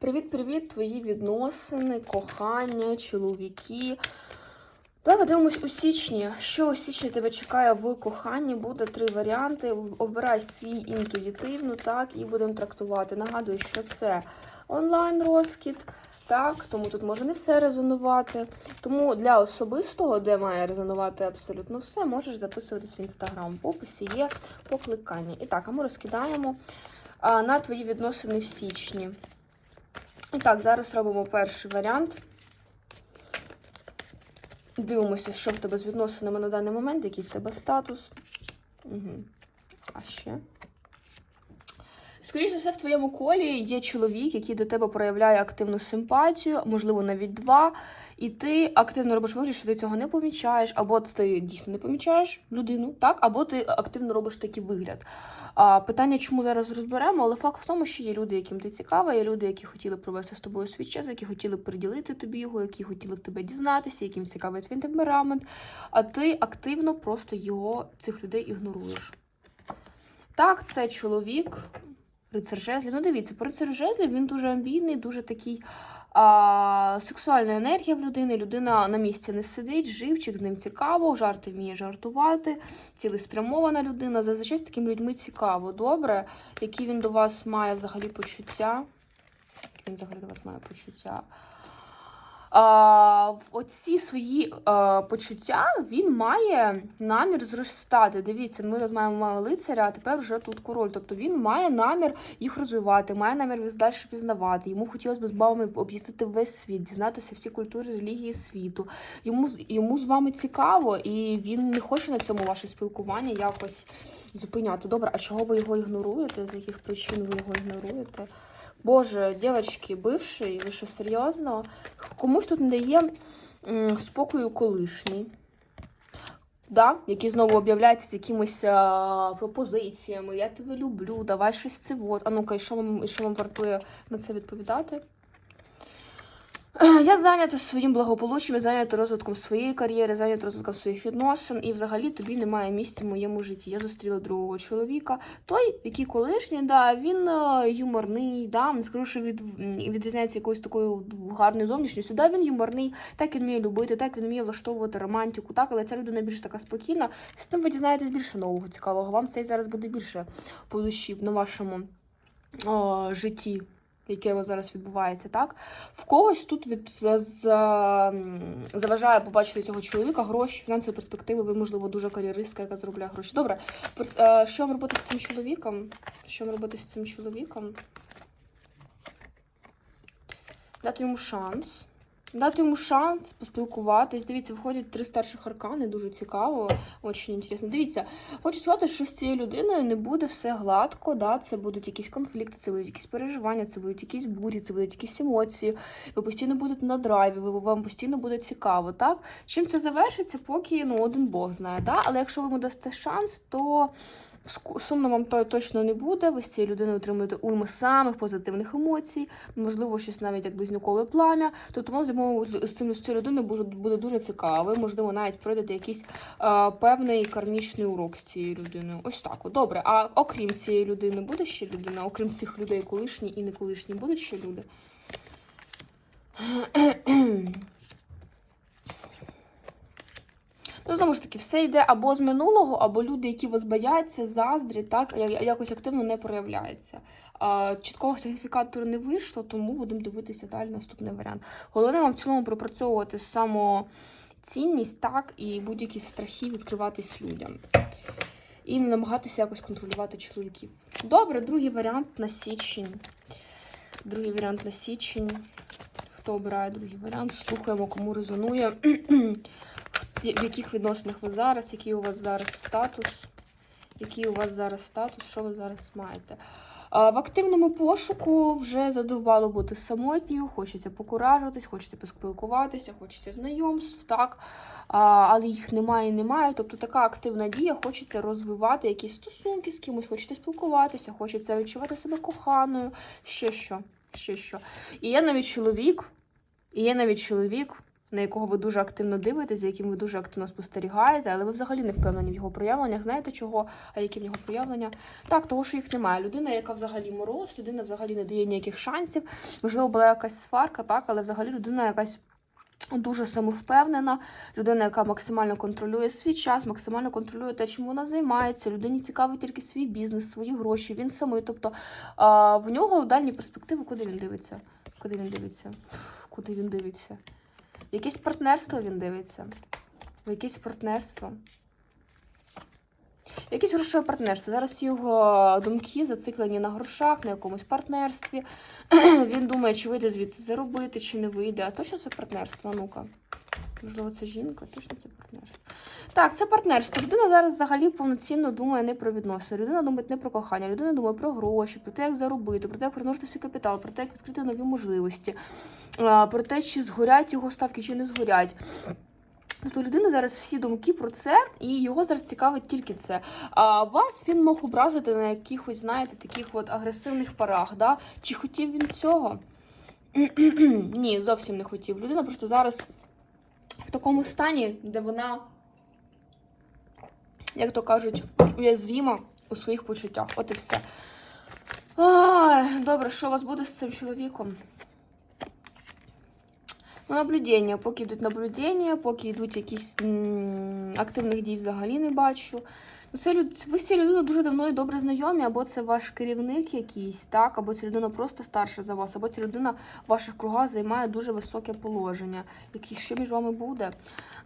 Привіт-привіт, твої відносини, кохання, чоловіки. Давай подивимось у січні. Що у січні тебе чекає в коханні? Буде три варіанти. Обирай свій інтуїтивно, так, і будемо трактувати. Нагадую, що це онлайн розкид. Так, тому тут може не все резонувати. Тому для особистого, де має резонувати абсолютно все, можеш записуватись в інстаграм. В описі є покликання. І так, а ми розкидаємо а, на твої відносини в січні. І так, зараз робимо перший варіант. Дивимося, що в тебе з відносинами на даний момент, який в тебе статус. Угу. А ще. Скоріше за все, в твоєму колі є чоловік, який до тебе проявляє активну симпатію, можливо, навіть два. І ти активно робиш вигляд, що ти цього не помічаєш, або ти дійсно не помічаєш людину, так, або ти активно робиш такий вигляд. А, Питання, чому зараз розберемо, але факт в тому, що є люди, яким ти цікава, є люди, які хотіли провести з тобою свій час, які хотіли приділити тобі його, які хотіли б тебе дізнатися, яким цікавий твій темперамент, а ти активно просто його, цих людей ігноруєш. Так, це чоловік, рицар жезлів. Ну, дивіться, рицар жезлів він дуже амбійний, дуже такий а, сексуальна енергія в людини. Людина на місці не сидить, живчик, з ним цікаво, жарти вміє жартувати, цілеспрямована людина. Зазвичай з такими людьми цікаво, добре, які він до вас має взагалі почуття. Він взагалі до вас має почуття. Оці свої почуття він має намір зростати. Дивіться, ми тут маємо лицаря, а тепер вже тут король. Тобто він має намір їх розвивати, має намір далі пізнавати. Йому хотілося б з вами об'їздити весь світ, дізнатися всі культури, релігії світу. Йому йому з вами цікаво, і він не хоче на цьому ваше спілкування якось зупиняти. Добре, а чого ви його ігноруєте? З яких причин ви його ігноруєте? Боже, дівчатки, бивший, ви що серйозно? Комусь тут не дає спокою колишній. Да, який знову об'являється з якимись а, пропозиціями. Я тебе люблю, давай щось це вот. А ну-ка, і що вам, і що вам вартує на це відповідати? Е, Я зайнята своїм благополуччям, я зайнята розвитком своєї кар'єри, зайнята розвитком своїх відносин, і взагалі тобі немає місця в моєму житті. Я зустріла другого чоловіка. Той, який колишній, да, він е, юморний, да, не скажу, що від, відрізняється якоюсь такою гарною зовнішністю. Да, він юморний, так він вміє любити, так він вміє влаштовувати романтику, так, але ця людина більш така спокійна. З тим ви дізнаєтесь більше нового цікавого. Вам цей зараз буде більше по душі на вашому о, житті яке зараз відбувається, так? В когось тут від, за, за, заважає побачити цього чоловіка гроші, фінансові перспективи, ви, можливо, дуже кар'єристка, яка заробляє гроші. Добре, е, що вам робити з цим чоловіком? Що вам робити з цим чоловіком? Дати йому шанс. Дати йому шанс поспілкуватись. Дивіться, входять три старших аркани, дуже цікаво, дуже інтересно. Дивіться, хочу сказати, що з цією людиною не буде все гладко, да? це будуть якісь конфлікти, це будуть якісь переживання, це будуть якісь бурі, це будуть якісь емоції. Ви постійно будете на драйві, вам постійно буде цікаво. так? Чим це завершиться, поки ну, один Бог знає. Да? Але якщо ви йому дасте шанс, то сумно вам то точно не буде. Ви з цією людиною отримуєте уйму самих позитивних емоцій, можливо, щось навіть як близнюкове плам'я. Тобто вам з йому- з цим з цією людиною буде, буде дуже цікаво. Можливо, навіть пройдете якийсь е, певний кармічний урок з цією людиною. Ось так. Добре. А окрім цієї людини буде ще людина? Окрім цих людей, колишні і не колишні, будуть ще люди? Ну, знову ж таки, все йде або з минулого, або люди, які вас бояться, заздрі, так, якось активно не проявляється. Чіткого сертифікату не вийшло, тому будемо дивитися далі наступний варіант. Головне вам в цілому пропрацьовувати самоцінність, так, і будь-які страхи відкриватись людям. І не намагатися якось контролювати чоловіків. Добре, другий варіант на січень. Другий варіант на січень. Хто обирає другий варіант? Слухаємо, кому резонує. В яких відносинах ви зараз, який у вас зараз статус? Який у вас зараз статус, що ви зараз маєте? В активному пошуку вже задовбало бути самотньою, хочеться покуражитись, хочеться поспілкуватися, хочеться знайомств, так? Але їх немає і немає. Тобто така активна дія, хочеться розвивати якісь стосунки з кимось, хочеться спілкуватися, хочеться відчувати себе коханою, ще що, ще що. І є навіть чоловік, і є навіть чоловік, на якого ви дуже активно дивитесь, за яким ви дуже активно спостерігаєте, але ви взагалі не впевнені в його проявленнях. Знаєте чого? А які в нього проявлення? Так, того, що їх немає. Людина, яка взагалі мороз, людина взагалі не дає ніяких шансів. Можливо, була якась сварка, так, але взагалі людина якась. Дуже самовпевнена, людина, яка максимально контролює свій час, максимально контролює те, чим вона займається. Людині цікавий тільки свій бізнес, свої гроші. Він самий. Тобто в нього дальні перспективи, куди він дивиться? Куди він дивиться? Куди він дивиться? Якесь партнерство він дивиться. В якесь партнерство. Якесь грошове партнерство. Зараз його думки зациклені на грошах, на якомусь партнерстві. Він думає, чи вийде звідти заробити, чи не вийде. А точно це партнерство? Ну-ка. Можливо, це жінка, точно це партнерство. Так, це партнерство. Людина зараз взагалі повноцінно думає не про відносини. Людина думає не про кохання, людина думає про гроші, про те, як заробити, про те, як примножити свій капітал, про те, як відкрити нові можливості, про те, чи згорять його ставки, чи не згорять. Тобто у людини зараз всі думки про це, і його зараз цікавить тільки це. А вас він мог образити на якихось, знаєте, таких от агресивних парах. Да? Чи хотів він цього? Ні, зовсім не хотів. Людина просто зараз в такому стані, де вона, як то кажуть, уязвіма у своїх почуттях. От і все. Ой, добре, що у вас буде з цим чоловіком? Ну, наблюдення, поки йдуть наблюдення, поки йдуть якісь активних дій взагалі не бачу. Це. Ви з цією людиною дуже давно і добре знайомі, або це ваш керівник якийсь, так, або ця людина просто старша за вас, або ця людина в ваших кругах займає дуже високе положення. Які що між вами буде?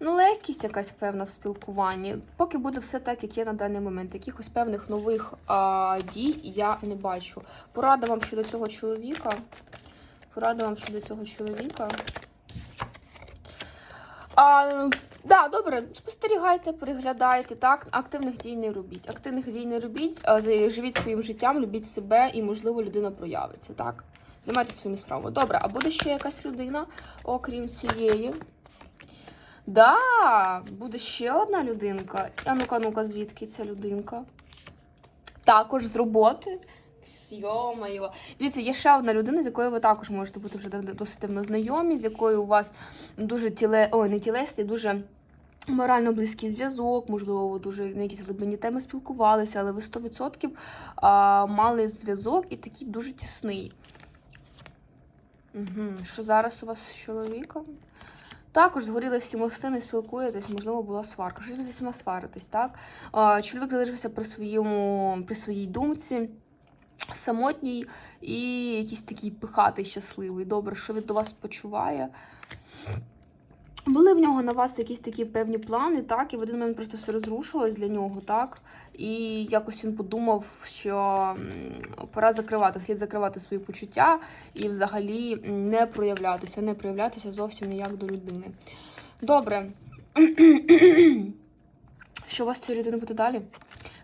Ну, легкість якась певна в спілкуванні. Поки буде все так, як є на даний момент. Якихось певних нових а, дій я не бачу. Порада вам щодо цього чоловіка. Порада вам щодо цього чоловіка. А, да, добре, спостерігайте, переглядайте, так. Активних дій не робіть. Активних дій не робіть, живіть своїм життям, любіть себе і, можливо, людина проявиться, так? Займайтеся своїми справами. Добре, а буде ще якась людина, окрім цієї? Да, буде ще одна людинка. А ну-ка, ну-ка, звідки ця людинка? Також з роботи. Сьомаю. Дивіться, є ще одна людина, з якою ви також можете бути вже досить давно знайомі, з якою у вас дуже тіле, ой, не тілесний, дуже морально близький зв'язок, можливо, ви дуже на якісь глибинні теми спілкувалися, але ви 100% мали зв'язок і такий дуже тісний. Угу. Що зараз у вас з чоловіком? Також згоріли всі мости, не спілкуєтесь, можливо, була сварка. Щось ви з усіма сваритесь, так? Чоловік залишився при, своєму, при своїй думці самотній і якийсь такий пихатий, щасливий. Добре, що він до вас почуває. Були в нього на вас якісь такі певні плани, так, і в один момент просто все розрушилось для нього, так. І якось він подумав, що пора закривати, слід закривати свої почуття і взагалі не проявлятися, не проявлятися зовсім ніяк до людини. Добре. Що у вас з цією буде далі?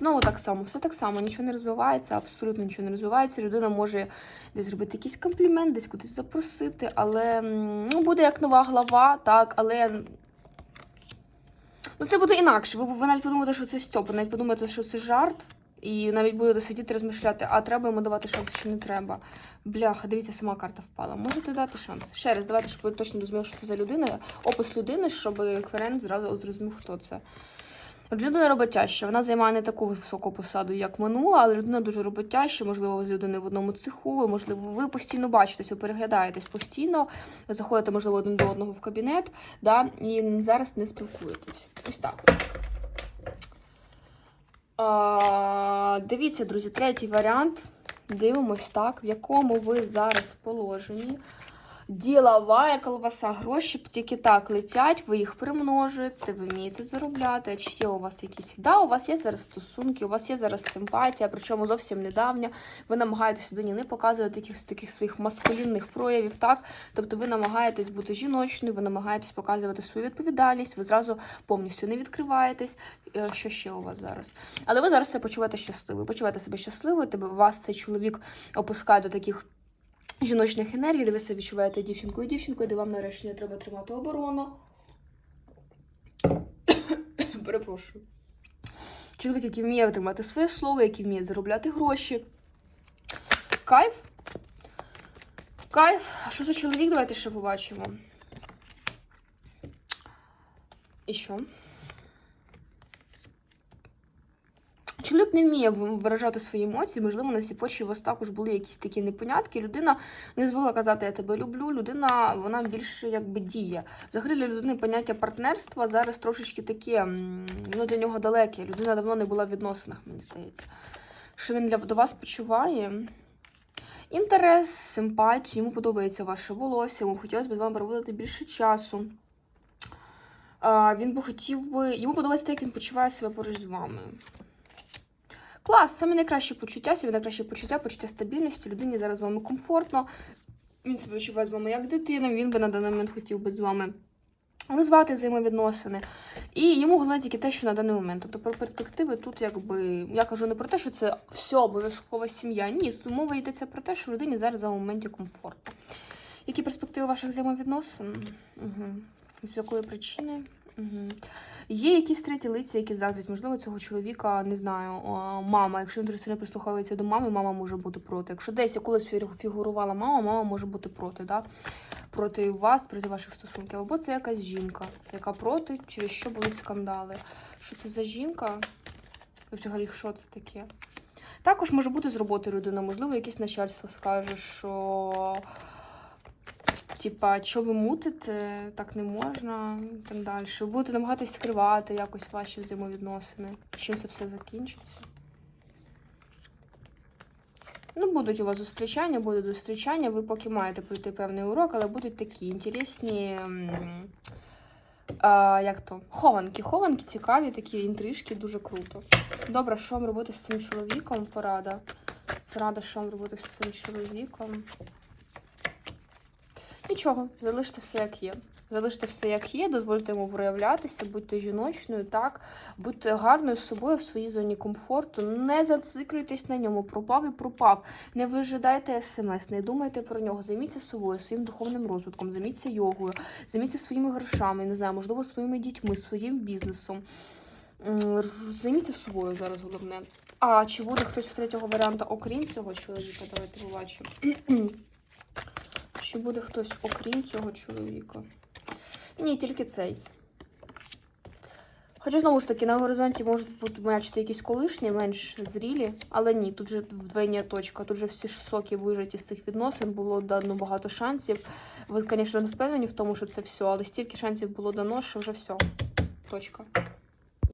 Знову так само, все так само, нічого не розвивається, абсолютно нічого не розвивається. Людина може десь зробити якийсь комплімент, десь кудись запросити, але ну, буде як нова глава, так, але. Ну, це буде інакше. Ви, ви навіть подумаєте, що це Стьопа, навіть подумаєте, що це жарт, і навіть будете сидіти розмишляти, а треба йому давати шанс чи не треба. Бляха, дивіться, сама карта впала. Можете дати шанс. Ще раз, давайте, щоб ви точно розуміли, що це за людина. Опис людини, щоб клієнт зразу зрозумів, хто це. Людина роботяща, вона займає не таку високу посаду, як минула, але людина дуже роботяща, можливо, ви з людиною в одному цеху, можливо, ви постійно бачитесь, ви переглядаєтесь постійно, заходите, можливо, один до одного в кабінет, да, і зараз не спілкуєтесь. Ось так. А, дивіться, друзі, третій варіант. Дивимось так, в якому ви зараз положенні. Ділова колбаса, гроші тільки так летять, ви їх примножуєте, ви вмієте заробляти. Чи є у вас якісь да, у вас є зараз стосунки, у вас є зараз симпатія, причому зовсім недавня. Ви намагаєтесь людині не показувати якихось таких своїх маскулінних проявів, так? Тобто ви намагаєтесь бути жіночною, ви намагаєтесь показувати свою відповідальність, ви зразу повністю не відкриваєтесь. Е, Що ще у вас зараз? Але ви зараз себе почуваєте щасливою. Почуваєте себе щасливою, тебе вас цей чоловік опускає до таких жіночних енергій, де ви себе відчуваєте дівчинкою дівчинкою, де вам нарешті не треба тримати оборону. Перепрошую. Чоловік, який вміє витримати своє слово, який вміє заробляти гроші. Кайф. Кайф. А що за чоловік? Давайте ще побачимо. І що? Чоловік не вміє виражати свої емоції, можливо, на цій почві у вас також були якісь такі непонятки. Людина не звикла казати Я тебе люблю. Людина вона більше якби діє. Взагалі для людини поняття партнерства зараз трошечки таке, ну для нього далеке. Людина давно не була в відносинах, мені здається. Що він для до вас почуває? Інтерес, симпатію, йому подобається ваше волосся, йому хотілося б з вами проводити більше часу. Він би хотів би. Йому подобається те, як він почуває себе поруч з вами. Клас, саме найкраще почуття, саме найкраще почуття, почуття стабільності. Людині зараз з вами комфортно. Він себе відчуває з вами як дитина, він би на даний момент хотів би з вами розвивати взаємовідносини. І йому головне тільки те, що на даний момент. Тобто про перспективи тут, якби я кажу не про те, що це все обов'язкова сім'я. Ні, мова йдеться про те, що людині зараз в моменті комфортно. Які перспективи ваших взаємовідносин? Угу. З якої причини? Є якісь треті лиця, які заздрять. Можливо, цього чоловіка, не знаю, мама. Якщо він дуже сильно прислуховується до мами, мама може бути проти. Якщо десь я колись фігурувала мама, мама може бути проти. Да? Проти вас, проти ваших стосунків. Або це якась жінка, яка проти, через що були скандали. Що це за жінка? Взагалі, що це таке? Також може бути з роботи людина, можливо, якесь начальство скаже, що типа, що ви мутите, так не можна, і так далі. Ви будете намагатись скривати якось ваші взаємовідносини. Чим це все закінчиться? Ну, будуть у вас зустрічання, будуть зустрічання. Ви поки маєте пройти певний урок, але будуть такі інтересні. А, як то? Хованки. Хованки цікаві, такі інтрижки, дуже круто. Добре, що вам робити з цим чоловіком? Порада. Порада, що вам робити з цим чоловіком. Нічого, залиште все як є. Залиште все як є, дозвольте йому проявлятися, будьте жіночною, так, будьте гарною з собою в своїй зоні комфорту. Не зациклюйтесь на ньому, пропав і пропав. Не вижидайте смс, не думайте про нього. Займіться собою, своїм духовним розвитком, займіться йогою, займіться своїми грошами, не знаю, можливо, своїми дітьми, своїм бізнесом. Займіться собою зараз головне. А чи буде хтось в третього варіанта, окрім цього чоловіка? Давайте побачимо. Чи буде хтось окрім цього чоловіка? Ні, тільки цей. Хоча, знову ж таки, на горизонті можуть бути маячити якісь колишні, менш зрілі, але ні, тут же вдвойня точка. Тут же всі ж соки вижаті з цих відносин, було дано багато шансів. Ви, звісно, не впевнені в тому, що це все, але стільки шансів було дано, що вже все. Точка.